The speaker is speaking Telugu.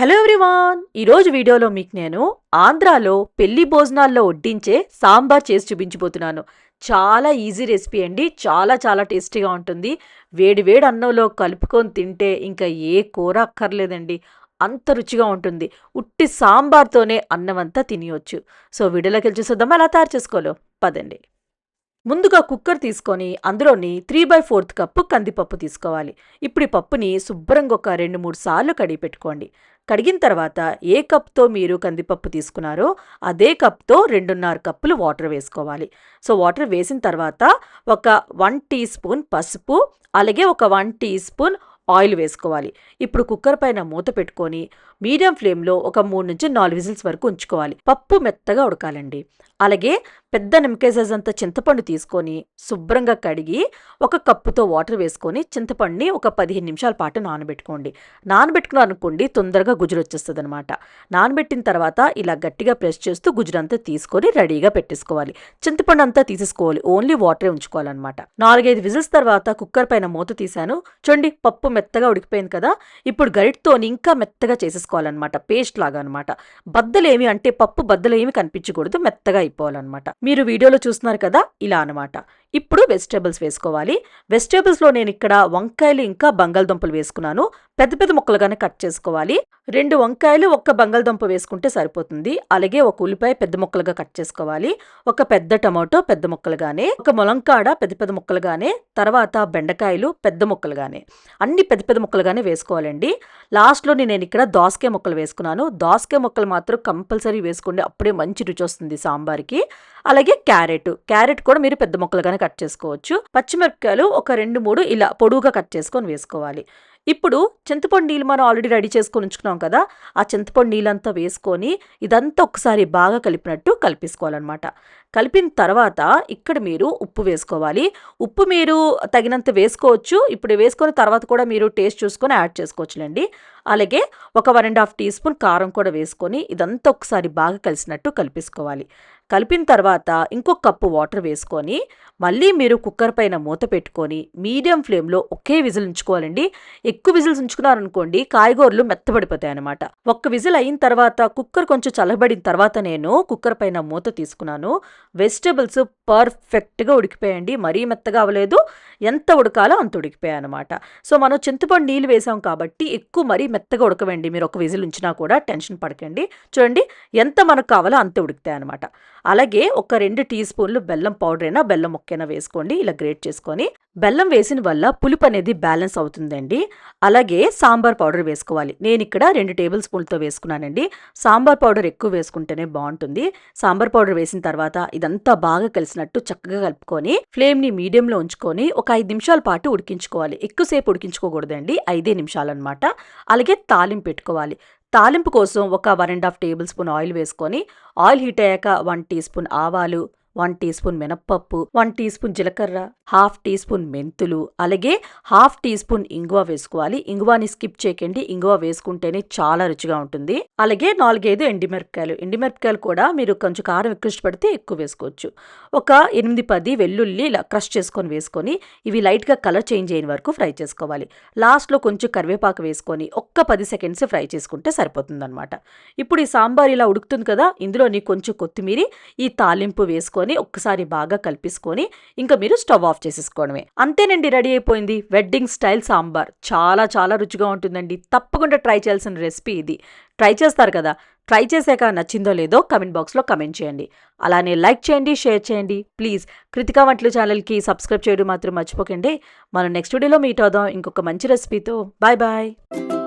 Hello everyone. ఈరోజు వీడియోలో మీకు నేను ఆంధ్రాలో పెళ్ళి భోజనాల్లో వడ్డించే సాంబార్ చేసి చూపించబోతున్నాను. చాలా ఈజీ రెసిపీ అండి. చాలా చాలా టేస్టీగా ఉంటుంది. వేడి వేడి అన్నంలో కలుపుకొని తింటే ఇంకా ఏ కూర అక్కర్లేదండి. అంత రుచిగా ఉంటుంది. ఉట్టి సాంబార్తోనే అన్నం అంతా తినేయొచ్చు. సో వీడియోలోకి వెళ్ళి చూసేద్దాం. ఎలా తయారు చేసుకోవాలో పదండి. ముందుగా కుక్కర్ తీసుకొని అందులోని త్రీ బై ఫోర్త్ కప్పు కందిపప్పు తీసుకోవాలి. ఇప్పుడు ఈ పప్పుని శుభ్రంగా ఒక రెండు మూడు సార్లు కడిగి పెట్టుకోండి. కడిగిన తర్వాత ఏ కప్తో మీరు కందిపప్పు తీసుకున్నారో అదే కప్తో రెండున్నర కప్పులు వాటర్ వేసుకోవాలి. సో వాటర్ వేసిన తర్వాత ఒక వన్ టీ స్పూన్ పసుపు అలాగే ఒక వన్ టీ స్పూన్ ఆయిల్ వేసుకోవాలి. ఇప్పుడు కుక్కర్ పైన మూత పెట్టుకొని మీడియం ఫ్లేమ్లో ఒక మూడు నుంచి నాలుగు విజిల్స్ వరకు ఉంచుకోవాలి. పప్పు మెత్తగా ఉడకాలండి. అలాగే పెద్ద నిమ్మకాయ సైజ్ అంత చింతపండు తీసుకొని శుభ్రంగా కడిగి ఒక కప్పుతో వాటర్ వేసుకొని చింతపండుని ఒక పదిహేను నిమిషాల పాటు నానబెట్టుకోండి. నానబెట్టుకుని అనుకోండి తొందరగా గుజురు వచ్చేస్తుంది అనమాట నానబెట్టిన తర్వాత ఇలా గట్టిగా ప్రెస్ చేస్తూ గుజరంతా తీసుకొని రెడీగా పెట్టేసుకోవాలి. చింతపండు అంతా తీసేసుకోవాలి. ఓన్లీ వాటరే ఉంచుకోవాలన్నమాట. నాలుగైదు విజిల్స్ తర్వాత కుక్కర్ పైన మూత తీశాను. చూడండి పప్పు మెత్తగా ఉడికిపోయింది కదా. ఇప్పుడు గరిటతోని ఇంకా మెత్తగా చేసేసుకోవాలన్నమాట పేస్ట్ లాగా అనమాట బద్దలేమి అంటే పప్పు బద్దలేమి కనిపించకూడదు మెత్తగా అయిపోవాలన్నమాట. మీరు వీడియోలో చూస్తున్నారు కదా ఇలా అనమాట ఇప్పుడు వెజిటేబుల్స్ వేసుకోవాలి. వెజిటేబుల్స్లో నేను ఇక్కడ వంకాయలు ఇంకా బంగాళదుంపలు వేసుకున్నాను. పెద్ద పెద్ద ముక్కలుగానే కట్ చేసుకోవాలి. రెండు వంకాయలు ఒక్క బంగాళదుంప వేసుకుంటే సరిపోతుంది. అలాగే ఒక ఉల్లిపాయ పెద్ద ముక్కలుగా కట్ చేసుకోవాలి. ఒక పెద్ద టమాటో పెద్ద ముక్కలుగానే ఒక ములంకాడ పెద్ద పెద్ద ముక్కలుగానే తర్వాత బెండకాయలు పెద్ద ముక్కలుగానే. అన్ని పెద్ద పెద్ద ముక్కలుగానే వేసుకోవాలండి. లాస్ట్లో నేను ఇక్కడ దోసకాయ ముక్కలు వేసుకున్నాను. దోసకాయ ముక్కలు మాత్రం కంపల్సరీ వేసుకోండి. అప్పుడే మంచి రుచి వస్తుంది సాంబార్కి. అలాగే క్యారెట్. క్యారెట్ కూడా మీరు పెద్ద ముక్కలుగానే కట్ చేసుకోవచ్చు. పచ్చిమిరపకాయలు ఒక రెండు మూడు ఇలా పొడువుగా కట్ చేసుకొని వేసుకోవాలి. ఇప్పుడు చింతపండు నీళ్ళు మనం ఆల్రెడీ రెడీ చేసుకొని ఉంచుకున్నాం కదా ఆ చింతపండు నీళ్ళంతా వేసుకొని ఇదంతా ఒకసారి బాగా కలిపినట్టు కలిపేసుకోవాలన్నమాట. కలిపిన తర్వాత ఇక్కడ మీరు ఉప్పు వేసుకోవాలి. ఉప్పు మీరు తగినంత వేసుకోవచ్చు. ఇప్పుడు వేసుకున్న తర్వాత కూడా మీరు టేస్ట్ చూసుకొని యాడ్ చేసుకోవచ్చులేండి. అలాగే ఒక one and half teaspoon కారం కూడా వేసుకొని ఇదంతా ఒకసారి బాగా కలిసినట్టు కలిపేసుకోవాలి. కలిపిన తర్వాత ఇంకొక కప్పు వాటర్ వేసుకొని మళ్ళీ మీరు కుక్కర్ పైన మూత పెట్టుకొని మీడియం ఫ్లేమ్లో ఒకే విజిల్ ఉంచుకోవాలండి. ఎక్కువ విజిల్స్ ఉంచుకున్నారనుకోండి కాయగూరలు మెత్తబడిపోతాయి అనమాట ఒక్క విజిల్ అయిన తర్వాత కుక్కర్ కొంచెం చల్లబడిన తర్వాత నేను కుక్కర్ పైన మూత తీసుకున్నాను. వెజిటబుల్స్ పర్ఫెక్ట్గా ఉడికిపోయండి మరీ మెత్తగా అవ్వలేదు. ఎంత ఉడకాలో అంత ఉడికిపోయాయి అనమాట సో మనం చింతపండు నీళ్ళు వేసాం కాబట్టి ఎక్కువ మరీ మెత్తగా ఉడకవండి. మీరు ఒక విజిల్ ఉంచినా కూడా టెన్షన్ పడకండి. చూడండి ఎంత మనకు కావాలో అంత ఉడుకుతాయి అనమాట అలాగే ఒక రెండు టీ స్పూన్లు బెల్లం పౌడర్ అయినా బెల్లం ముక్కైనా వేసుకోండి. ఇలా గ్రేట్ చేసుకొని. బెల్లం వేసిన వల్ల పులుపు అనేది బ్యాలెన్స్ అవుతుందండి. అలాగే సాంబార్ పౌడర్ వేసుకోవాలి. నేను ఇక్కడ రెండు టేబుల్ స్పూన్లతో వేసుకున్నానండి. సాంబార్ పౌడర్ ఎక్కువ వేసుకుంటేనే బాగుంటుంది. సాంబార్ పౌడర్ వేసిన తర్వాత ఇదంతా బాగా కలిసినట్టు చక్కగా కలుపుకొని ఫ్లేమ్ని మీడియంలో ఉంచుకొని ఒక ఐదు నిమిషాల పాటు ఉడికించుకోవాలి. ఎక్కువసేపు ఉడికించుకోకూడదండి. ఐదే నిమిషాలు అనమాట అలాగే తాలింపు పెట్టుకోవాలి. తాలింపు కోసం ఒక one and half tablespoon oil వేసుకొని ఆయిల్ హీట్ అయ్యాక వన్ టీ స్పూన్ ఆవాలు వన్ టీ స్పూన్ మినప్పప్పు వన్ టీ స్పూన్ జీలకర్ర హాఫ్ టీ స్పూన్ మెంతులు అలాగే హాఫ్ టీ స్పూన్ ఇంగువ వేసుకోవాలి. ఇంగువాని స్కిప్ చేయకండి. ఇంగువ వేసుకుంటేనే చాలా రుచిగా ఉంటుంది. అలాగే నాలుగైదు ఎండిమిరపకాయలు. ఎండిమిరపకాయలు కూడా మీరు కొంచెం కారం ఎక్కువ ఇష్టపడితే ఎక్కువ వేసుకోవచ్చు. ఒక ఎనిమిది పది వెల్లుల్లి ఇలా క్రష్ చేసుకొని వేసుకొని ఇవి లైట్గా కలర్ చేంజ్ అయిన వరకు ఫ్రై చేసుకోవాలి. లాస్ట్లో కొంచెం కరివేపాకు వేసుకొని ఒక్క పది సెకండ్స్ ఫ్రై చేసుకుంటే సరిపోతుందన్నమాట. ఇప్పుడు ఈ సాంబార్ ఇలా ఉడుకుతుంది కదా ఇందులోని కొంచెం కొత్తిమీర ఈ తాలింపు వేసుకొని ఒక్కసారి బాగా కలిపేసుకొని ఇంకా మీరు స్టవ్ ఆఫ్ ఆఫ్ చేసేసుకోవడమే. అంతేనండి రెడీ అయిపోయింది. Wedding style sambar. చాలా చాలా రుచిగా ఉంటుందండి. తప్పకుండా ట్రై చేయాల్సిన రెసిపీ ఇది. ట్రై చేస్తారు కదా? ట్రై చేశాక నచ్చిందో లేదో కమెంట్ బాక్స్లో కమెంట్ చేయండి. అలానే లైక్ చేయండి షేర్ చేయండి. ప్లీజ్ కృతికా వంటలు ఛానల్కి సబ్స్క్రైబ్ చేయడం మాత్రం మర్చిపోకండి. మనం నెక్స్ట్ వీడియోలో మీట్ అవుదాం. ఇంకొక మంచి రెసిపీతో. Bye bye.